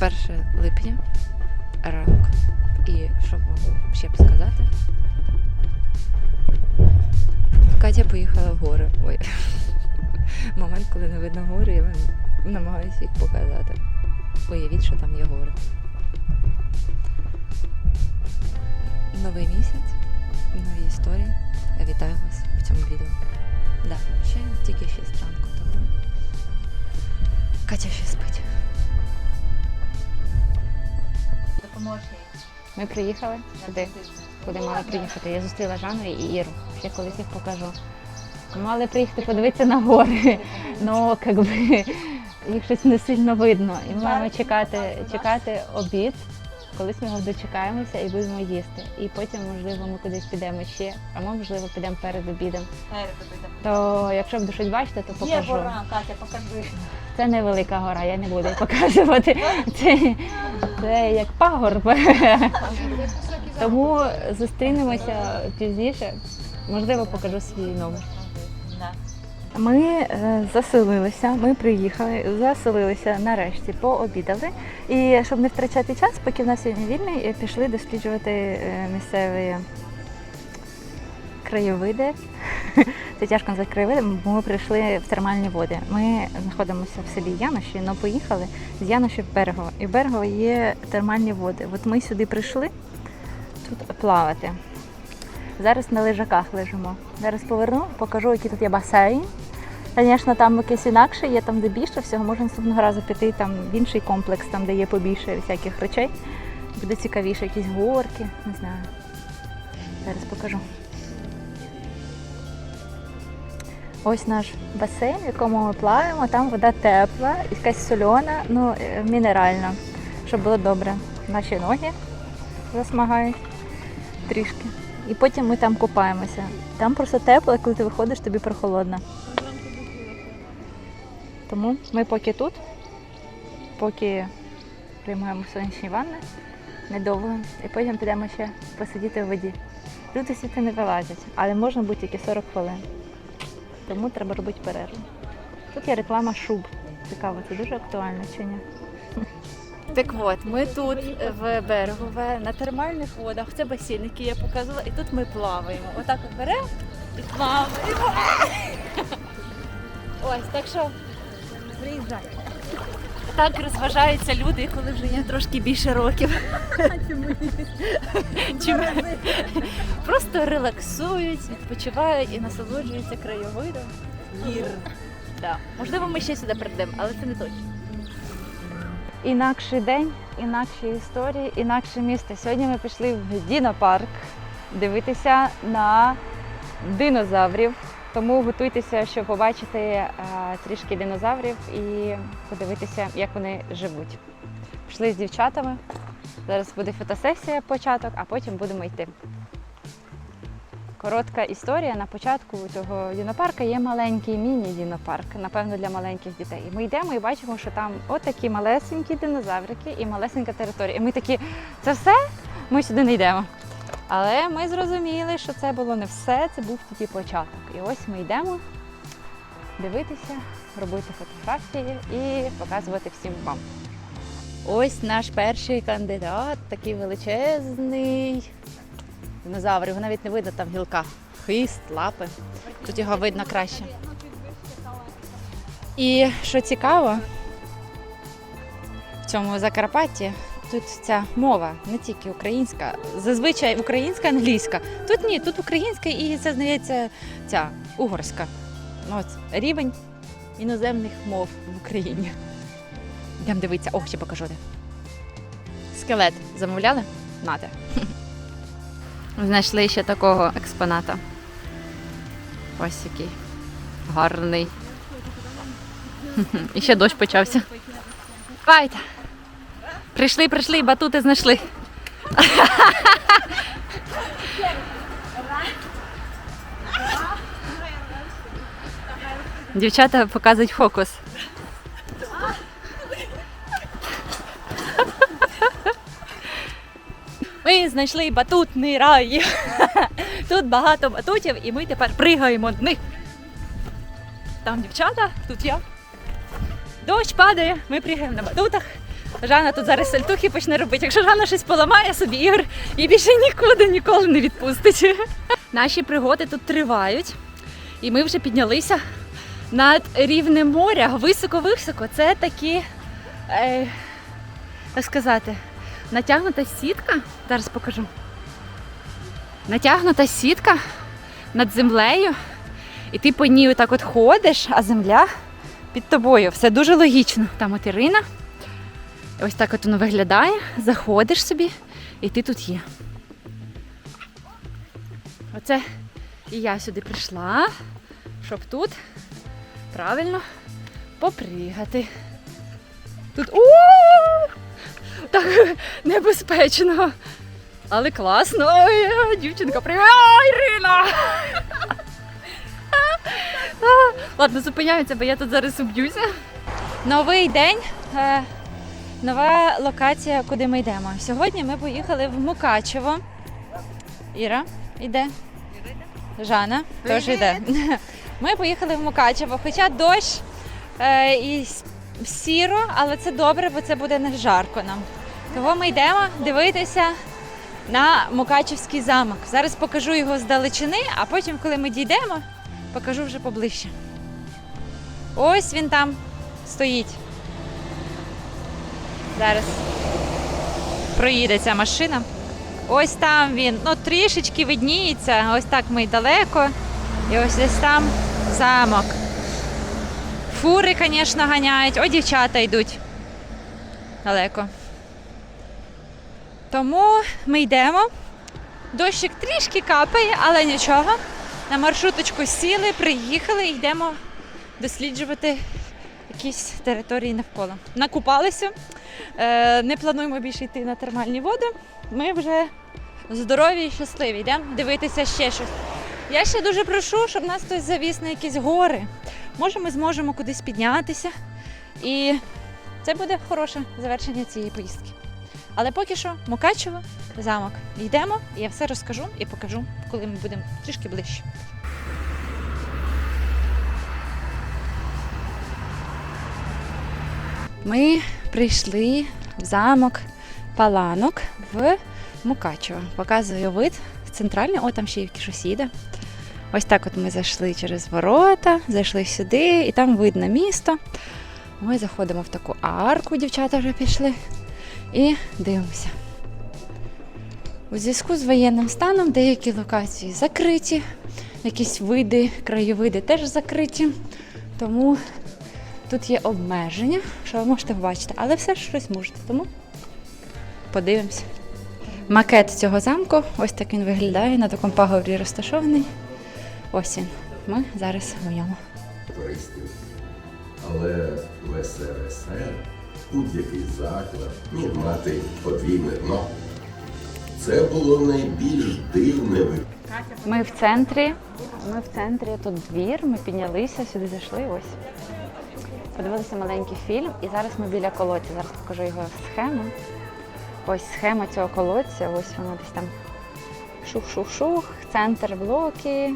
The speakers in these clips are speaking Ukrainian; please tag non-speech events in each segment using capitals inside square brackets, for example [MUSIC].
1 липня, ранок. І що вам ще б сказати? Катя поїхала в гори. Ой. [LAUGHS] Момент, коли не видно гори, я вам намагаюся їх показати. Уявіть, що там є гори. Новий місяць, нові історії. Я вітаю вас в цьому відео. Да, ще тільки 6 ранку, тому Катя ще спить. Ми приїхали сюди, куди мали приїхати. Я зустріла Жанну і Іру. Ще колись їх покажу. Мали приїхати подивитися на гори. Ну, як би, їх щось не сильно видно. І ми маємо чекати, чекати обід. Колись ми його дочекаємося і будемо їсти. І потім, можливо, ми кудись підемо ще, а ми, можливо, підемо перед обідом. Перед обідом. То якщо буду щось бачити, то Є покажу. гора, Катя, покажи. Це невелика гора, я не буду показувати. Це, це як пагорб. Тому зустрінемося пізніше. Можливо, покажу свій номер. Ми е, заселилися, ми приїхали, заселилися нарешті, пообідали. І щоб не втрачати час, поки в нас сьогодні вільний, е, пішли досліджувати е, місцеві краєвиди. Це тяжко назвати бо ми прийшли в термальні води. Ми знаходимося в селі Яноші, але поїхали з Яноші в Берегово. І в Берегово є термальні води. От ми сюди прийшли тут плавати. Зараз на лежаках лежимо. Зараз поверну, покажу, який тут є басейн. Звісно, там якийсь інакше, є там, де більше всього, можна наступного разу піти там в інший комплекс, там, де є побільше всяких речей. Буде цікавіше, якісь горки, не знаю. Зараз покажу. Ось наш басейн, в якому ми плаваємо. Там вода тепла, якась сольона, ну, е, мінеральна, щоб було добре. Наші ноги засмагають трішки. І потім ми там купаємося. Там просто тепло, і коли ти виходиш, тобі прохолодно. Тому ми поки тут, поки приймаємо сонячні ванни недовго, і потім підемо ще посидіти в воді. Люди сіти не вилазять, але можна тільки 40 хвилин. Тому треба робити перерву. Тут є реклама шуб. Цікаво, це дуже актуально чи ні? Так от, ми тут в Берегове на термальних водах. Це басейн, який я показувала, і тут ми плаваємо. Отак от беремо і плаваємо. [LAUGHS] Ось, так що приїжджай. Так розважаються люди, коли вже є трошки більше років. Чим просто релаксують, відпочивають і насолоджуються краєвидом. Гір. Да. Можливо, ми ще сюди прийдемо, але це не точно. Інакший день, інакші історії, інакше місто. Сьогодні ми пішли в Дінопарк дивитися на динозаврів. Тому готуйтеся, щоб побачити е, трішки динозаврів і подивитися, як вони живуть. Пішли з дівчатами. Зараз буде фотосесія початок, а потім будемо йти. Коротка історія. На початку цього дінопарка є маленький міні-дінопарк, напевно, для маленьких дітей. І ми йдемо і бачимо, що там отакі малесенькі динозаврики і малесенька територія. І ми такі, це все? Ми сюди не йдемо. Але ми зрозуміли, що це було не все, це був тільки початок. І ось ми йдемо дивитися, робити фотографії і показувати всім вам. Ось наш перший кандидат, такий величезний динозавр. Його навіть не видно там гілка. Хвіст, лапи. Тут його видно краще. І що цікаво, в цьому Закарпатті тут ця мова не тільки українська, зазвичай українська, англійська. Тут ні, тут українська і це здається ця угорська. Ну, От рівень іноземних мов в Україні. Йдемо дивитися, ох, ще покажу де. Скелет замовляли? Нате. [LAUGHS] Знайшли ще такого експоната. Ось який гарний. [LAUGHS] І ще дощ почався. Давайте. Прийшли, прийшли, батути знайшли. Дівчата показують фокус. Ми знайшли батутний рай. Тут багато батутів, і ми тепер пригаємо них. Там дівчата, тут я. Дощ падає, ми пригаємо на батутах. Жанна тут зараз сальтухи почне робити. Якщо Жанна щось поламає собі, Ігор її більше нікуди ніколи не відпустить. [LAUGHS] Наші пригоди тут тривають, і ми вже піднялися над рівнем моря високо-високо. Це такі, е, так сказати, натягнута сітка. Зараз покажу. Натягнута сітка над землею, і ти по ній отак от ходиш, а земля під тобою. Все дуже логічно. Там от Ірина. Ось так от воно виглядає. Заходиш собі, і ти тут є. Оце і я сюди прийшла, щоб тут правильно попригати. Тут у так небезпечно. Але класно. Ой, дівчинка, привіт! Ірина! Ладно, зупиняються, бо я тут зараз уб'юся. Новий день. Нова локація, куди ми йдемо. Сьогодні ми поїхали в Мукачево. Іра йде. Жанна теж йде. [LAUGHS] Ми поїхали в Мукачево, хоча дощ е, і сіро, але це добре, бо це буде не жарко нам. Того ми йдемо дивитися на Мукачевський замок. Зараз покажу його з далечини, а потім, коли ми дійдемо, покажу вже поближче. Ось він там стоїть. Зараз проїде ця машина. Ось там він, ну трішечки видніється, ось так ми й далеко. І ось десь там замок. Фури, звісно, ганяють, о, дівчата йдуть далеко. Тому ми йдемо. Дощик трішки капає, але нічого. На маршруточку сіли, приїхали і йдемо досліджувати якісь території навколо. Накупалися. Е, не плануємо більше йти на термальні води. Ми вже здорові і щасливі. Йдемо дивитися ще щось. Я ще дуже прошу, щоб нас хтось завіз на якісь гори. Може, ми зможемо кудись піднятися. І це буде хороше завершення цієї поїздки. Але поки що Мукачево, замок. Йдемо, і я все розкажу і покажу, коли ми будемо трішки ближче. Ми прийшли в замок Паланок в Мукачево. Показую вид центральний, о, там ще й їде. Ось так от ми зайшли через ворота, зайшли сюди, і там видно місто. Ми заходимо в таку арку, дівчата вже пішли, і дивимося. У зв'язку з воєнним станом деякі локації закриті, якісь види, краєвиди теж закриті. Тому Тут є обмеження, що ви можете побачити, але все ж щось можете, тому подивимося. Макет цього замку, ось так він виглядає, на такому пагорбі розташований. Ось він. Ми зараз в ньому. туристів. Але в СРСР будь-який заклад міг мати подвійне дно. Це було найбільш дивне Ми в центрі. Ми в центрі, тут двір, ми піднялися, сюди зайшли. Ось. Подивилися маленький фільм, і зараз ми біля колодця. Зараз покажу його схему. Ось схема цього колодця, ось воно десь там шух-шух-шух, центр блоки.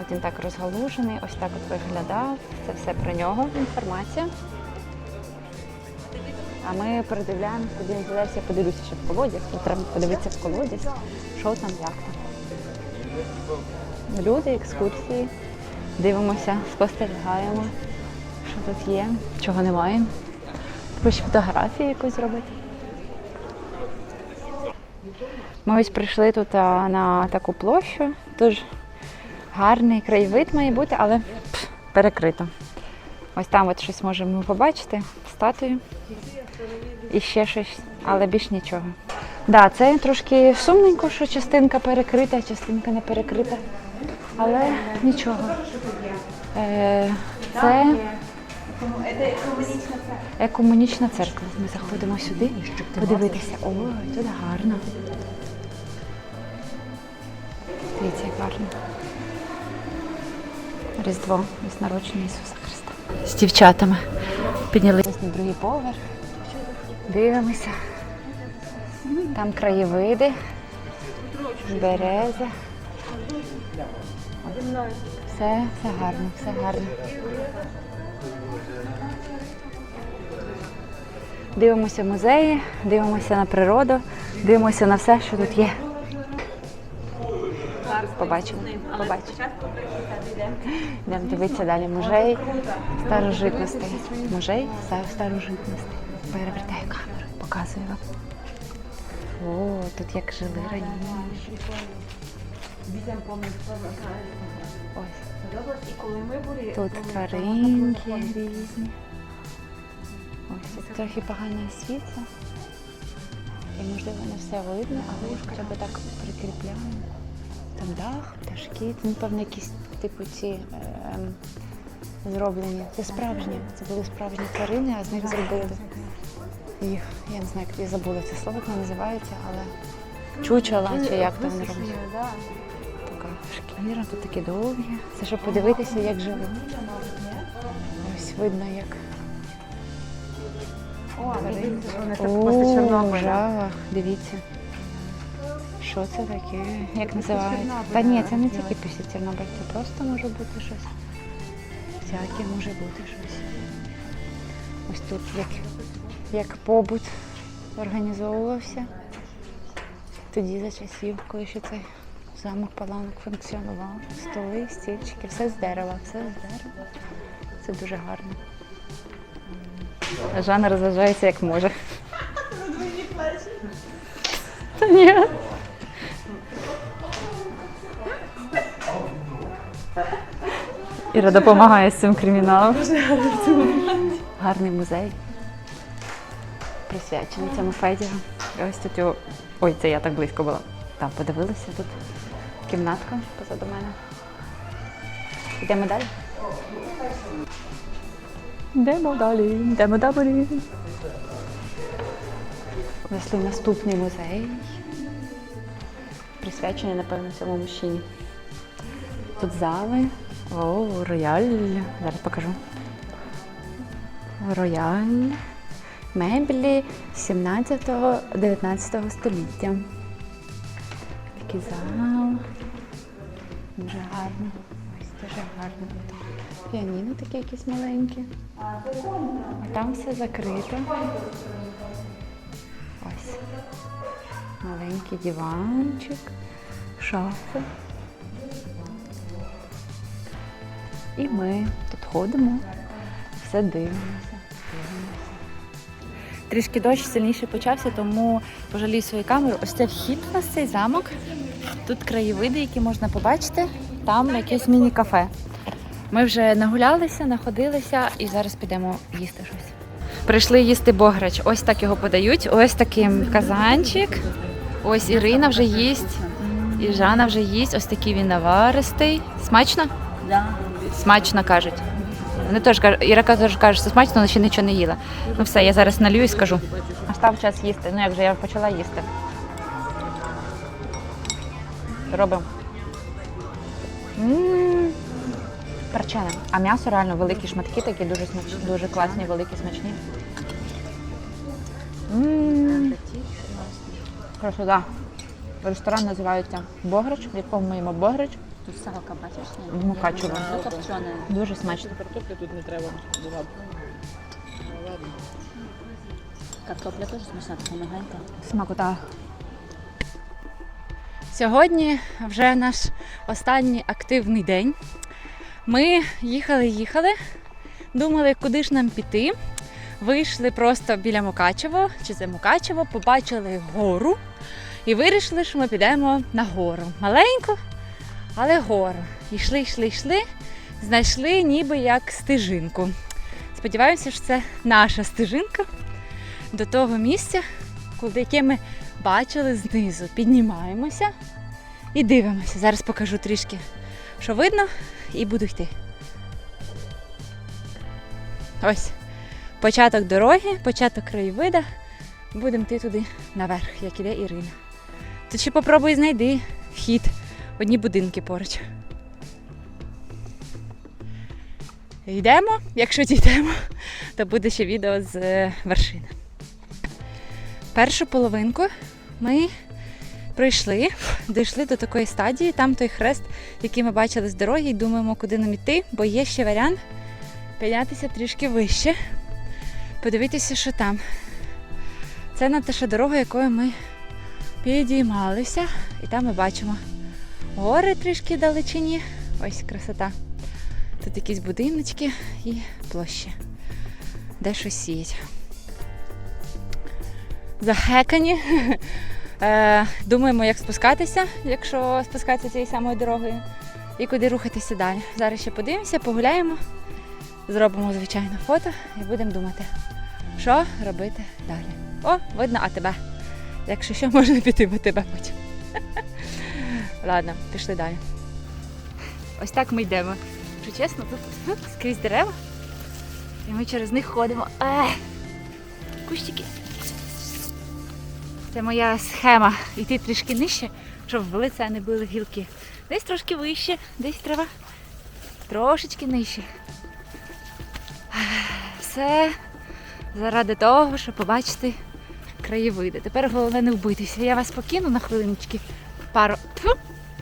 От він так розгалужений, ось так от виглядав. Це все про нього інформація. А ми передивляємося, інтерес, я подивлюся ще в колодязь. Тут треба подивитися в колодязь, що там, як там. Люди, екскурсії, дивимося, спостерігаємо, що тут є, чого немає. Хоч фотографію якусь зробити. Ми ось прийшли тут на таку площу. Дуже гарний краєвид має бути, але пф, перекрито. Ось там от щось можемо побачити, статую. І ще щось, але більш нічого. Да, це трошки сумненько, що частинка перекрита, частинка не перекрита. Але нічого. Е, це екомунічна церква. Ми заходимо сюди подивитися. Ой, тут гарно. Дивіться, як гарно. Різдво із народження Ісуса Христа. З дівчатами піднялися на другий поверх. Дивимося. Там краєвиди, береза. Все, все гарно, все гарно. Дивимося музеї, дивимося на природу, дивимося на все, що тут є. Побачимо. Побачимо. Йдемо дивитися далі музей старожитностей. Музей ста- старожитностей. Перевертаю камеру, показую вам. О, тут як жили раніше. Ось. Тут тваринки різні. Ось тут трохи погано світло. І можливо не все видно, але хоча б так прикріпляємо. Там дах, пташки, це, напевно, якісь типу ці ем, зроблені. Це справжні. Це були справжні тварини, а з них зробили їх. Я не знаю, як я забула це слово, як воно називається, але чучела чи як там роблять. Шкіра, тут такі довгі. Це щоб подивитися, як жили. Ось видно, як. О, жах, дивіться. Що це таке? Як називається? Та ні, це не тільки після Чорнобиля, це просто може бути щось. Всяке може бути щось. Ось тут як, як побут організовувався. Тоді за часів, коли ще цей замок паланок функціонував. Столи, стільчики, все з дерева, все з дерева. Це дуже гарно. Жанна розважається як може. Та ні. Іра допомагає з цим криміналом. Гарний музей. Присвячений цьому Федіру. Ось тут його. Ой, це я так близько була. Там подивилися тут. Кімнатка позаду мене. Йдемо далі. Йдемо далі, йдемо далі. Знайшли наступний музей. Присвячений, напевно, цьому мужчині. Тут зали. О, рояль. Зараз покажу. Рояль. Меблі 17-19 століття. Такий зал. Дуже гарно. Ось дуже гарно. Піаніно таке якісь маленькі. А там все закрито. Ось. Маленький диванчик, шафи. І ми тут ходимо, все дивимося. Трішки дощ сильніше почався, тому пожалію свою камеру. Ось це вхід у нас цей замок. Тут краєвиди, які можна побачити. Там якесь міні-кафе. Ми вже нагулялися, находилися і зараз підемо їсти щось. Прийшли їсти бограч. Ось так його подають. Ось такий казанчик. Ось Ірина вже їсть. І Жанна вже їсть. Ось такий він наваристий. Смачно? Да. Смачно кажуть. Вони теж кажуть, Іра теж каже, що смачно, але ще нічого не їла. Ну все, я зараз налью і скажу. Настав час їсти. Ну як же я почала їсти. Робимо. Перчене. А м'ясо реально великі шматки, такі дуже смачні, дуже класні, великі, смачні. Красота. Ресторан називається Бограч, в якому ми їмо Бограч. Тут салка, бачиш? В Мукачево. Це копчене. Дуже смачно. Картопля теж смачна, така мягенька. Смакота. Сьогодні вже наш останній активний день. Ми їхали, їхали, думали, куди ж нам піти. Вийшли просто біля Мукачево, чи це Мукачево, побачили гору і вирішили, що ми підемо на гору. Маленьку, але гору. Йшли, йшли, йшли, знайшли ніби як стежинку. Сподіваюся, що це наша стежинка до того місця, куди яке ми бачили знизу. Піднімаємося і дивимося. Зараз покажу трішки, що видно, і буду йти. Ось початок дороги, початок краєвида. Будемо йти туди наверх, як іде Ірина. Тут ще попробуй знайди вхід. Одні будинки поруч. Йдемо, якщо дійдемо, то буде ще відео з вершини. Першу половинку ми пройшли, дійшли до такої стадії, там той хрест, який ми бачили з дороги, і думаємо, куди нам іти, бо є ще варіант піднятися трішки вище, подивитися, що там. Це Наташа дорога, якою ми підіймалися. І там ми бачимо гори трішки далечині. Ось красота. Тут якісь будиночки і площі, де щось сіють. Захекані. [LAUGHS] Е, Думаємо, як спускатися, якщо спускатися цією самою дорогою, і куди рухатися далі. Зараз ще подивимося, погуляємо, зробимо звичайно фото і будемо думати, що робити далі. О, видно, а тебе. Якщо що, [LAUGHS] можна піти по тебе потім. [LAUGHS] Ладно, пішли далі. Ось так ми йдемо. Якщо чесно, тут скрізь дерева. І ми через них ходимо. Ех, кущики. Це моя схема. Йти трішки нижче, щоб в лице не били гілки. Десь трошки вище, десь треба трошечки нижче. Все заради того, щоб побачити краєвиди. Тепер головне не вбитися. Я вас покину на хвилиночки. Пару. Тьфу,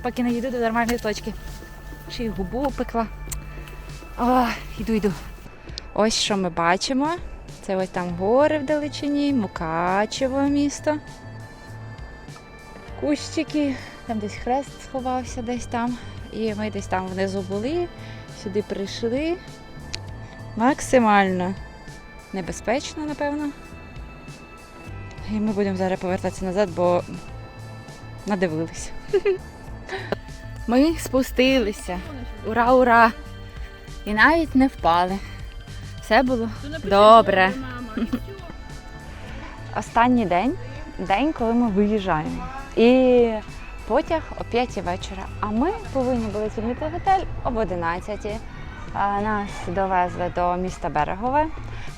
поки не їду до нормальної точки. Ще й губу опекла. О, йду, йду. Ось що ми бачимо. Це ось там гори вдалечині, Мукачево місто. Кущики, там десь хрест сховався десь там. І ми десь там внизу були, сюди прийшли. Максимально небезпечно, напевно. І ми будемо зараз повертатися назад, бо надивилися. [LAUGHS] Ми спустилися. Ура, ура! І навіть не впали. Все було добре. Останній день, день, коли ми виїжджаємо. І потяг о 5 вечора. А ми повинні були звільнити готель об 11. А, Нас довезли до міста Берегове.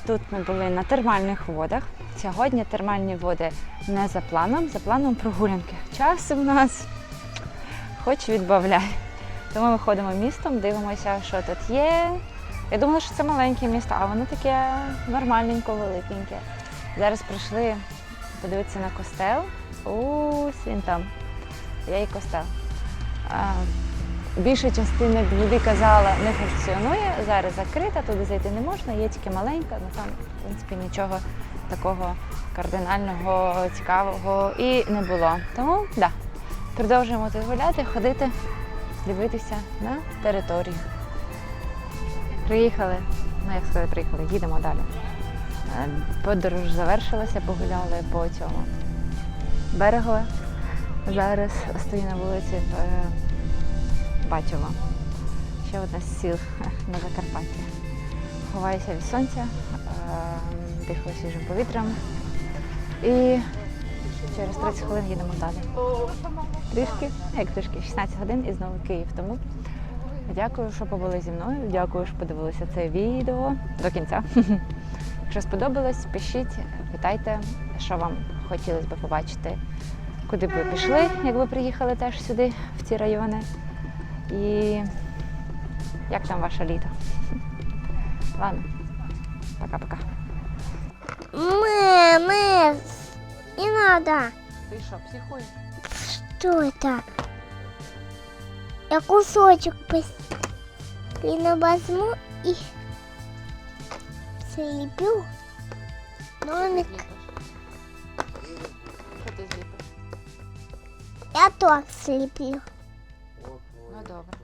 Тут ми були на термальних водах. Сьогодні термальні води не за планом, за планом прогулянки. Часу в нас хоч відбавляй. Тому ми ходимо містом, дивимося, що тут є. Я думала, що це маленьке місто, а воно таке нормальненько, великеньке. Зараз прийшли подивитися на костел. Ось він там. Є і костел. Більша частина люди казала, не функціонує, зараз закрита, туди зайти не можна, є тільки маленька, але там, в принципі, нічого такого кардинального, цікавого і не було. Тому да, продовжуємо тут гуляти, ходити, дивитися на територію. Приїхали, ну як сказати, приїхали, їдемо далі. Е, Подорож завершилася, погуляли по цьому берегу. Зараз стою на вулиці е, Бачила. Ще одна з сіл на Закарпатті. Ховаюся від сонця, е, дихаю свіжим повітрям. І через 30 хвилин їдемо далі. Трішки, як трішки, 16 годин і знову Київ. Тому дякую, що побули зі мною. Дякую, що подивилися це відео до кінця. [LAUGHS] Якщо сподобалось, пишіть, питайте, що вам хотілося б побачити, куди б ви пішли, якби приїхали теж сюди, в ці райони. І як там ваше літо? Ладно, пока-пока. Мама, не надо. Ти що, психуєш? Что это? Я кусочек пос- возьму и слеплю домик. Я торт слеплю. Ну добре.